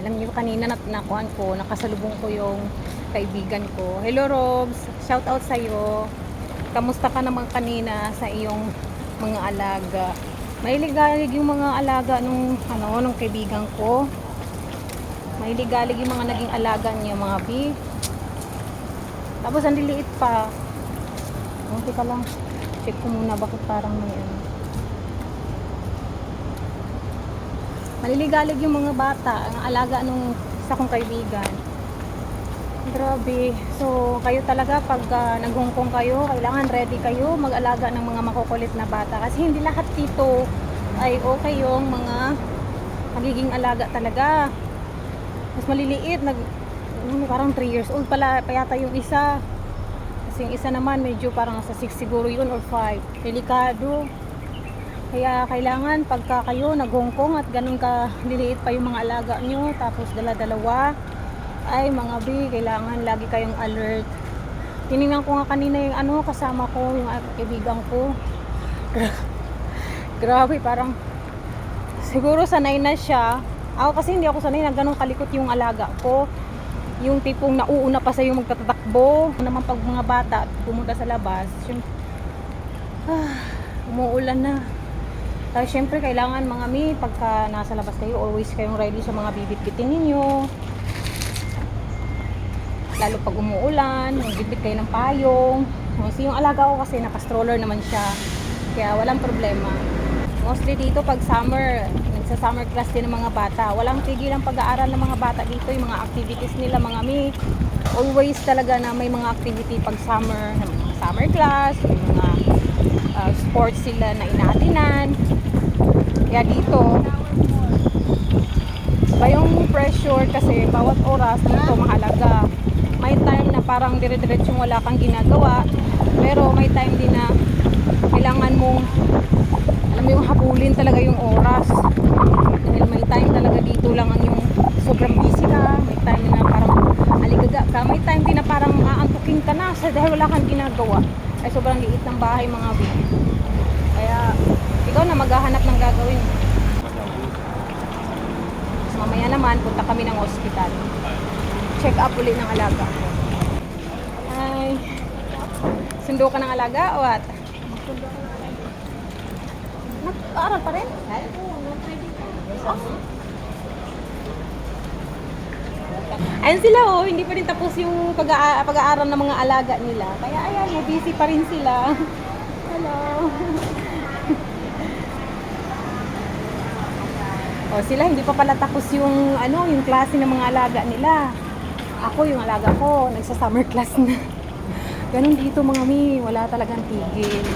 Alam niyo kanina nat nakuan ko, nakasalubong ko yung kaibigan ko. Hello Robs, shout out sa iyo. Kamusta ka naman kanina sa iyong mga alaga? Mailigalig yung mga alaga nung ano nung kaibigan ko. Mailigalig yung mga naging alaga niya mga bi. Tapos ang liliit pa. Oh, teka lang. Check ko muna bakit parang may ano. Maliligalig yung mga bata, ang alaga nung isa kong kaibigan. Grabe. So, kayo talaga pag uh, naghungkong kayo, kailangan ready kayo mag-alaga ng mga makukulit na bata. Kasi hindi lahat dito ay okay yung mga magiging alaga talaga. Mas maliliit, nag, ano, parang 3 years old pala, pa yata yung isa. Kasi yung isa naman, medyo parang sa 6 siguro yun or 5. Delikado. Kaya kailangan pagka kayo naghungkong at ganun ka liliit pa yung mga alaga nyo, tapos dala-dalawa, ay mga bi, kailangan lagi kayong alert. Tinignan ko nga kanina yung ano, kasama ko, yung kaibigan ko. Gra- Grabe, parang siguro sanay na siya. Ako kasi hindi ako sanay na ganun kalikot yung alaga ko. Yung tipong nauuna pa sa yung magtatatakbo. Ano naman pag mga bata pumunta sa labas, yung, ah, umuulan na. Tapos syempre kailangan mga mi, pagka nasa labas kayo, always kayong ready sa mga bibit-bitin ninyo. Lalo pag umuulan, magbibit kayo ng payong. Kasi yung alaga ko kasi naka-stroller naman siya. Kaya walang problema. Mostly dito pag summer, nagsa-summer class din ng mga bata. Walang tigil ang pag-aaral ng mga bata dito, yung mga activities nila, mga mi. Always talaga na may mga activity pag summer, summer class, yung mga uh, sports sila na inaatinan. Kaya dito, ba yung pressure kasi bawat oras dito mahalaga. May time na parang dire-diretsong wala kang ginagawa, pero may time din na kailangan mong alam mo yung habulin talaga yung oras. Dahil may time talaga dito lang ang yung sobrang busy ka, may time na parang aligaga ka, may time din na parang aantukin ka na sa dahil wala kang ginagawa. Ay sobrang liit ng bahay mga baby. Kaya ikaw na maghahanap ng gagawin. Mamaya naman, punta kami ng hospital. Check up ulit ng alaga. Ay. Sundo ka ng alaga o what? Nag-aaral pa rin? Oh. Ayun sila oh, hindi pa rin tapos yung pag-aa- pag-aaral ng mga alaga nila. Kaya ayan, oh, busy pa rin sila. Hello. O sila hindi pa pala tapos yung ano, yung klase ng mga alaga nila. Ako yung alaga ko, nagsa summer class na. Ganun dito mga mi, wala talagang tigil.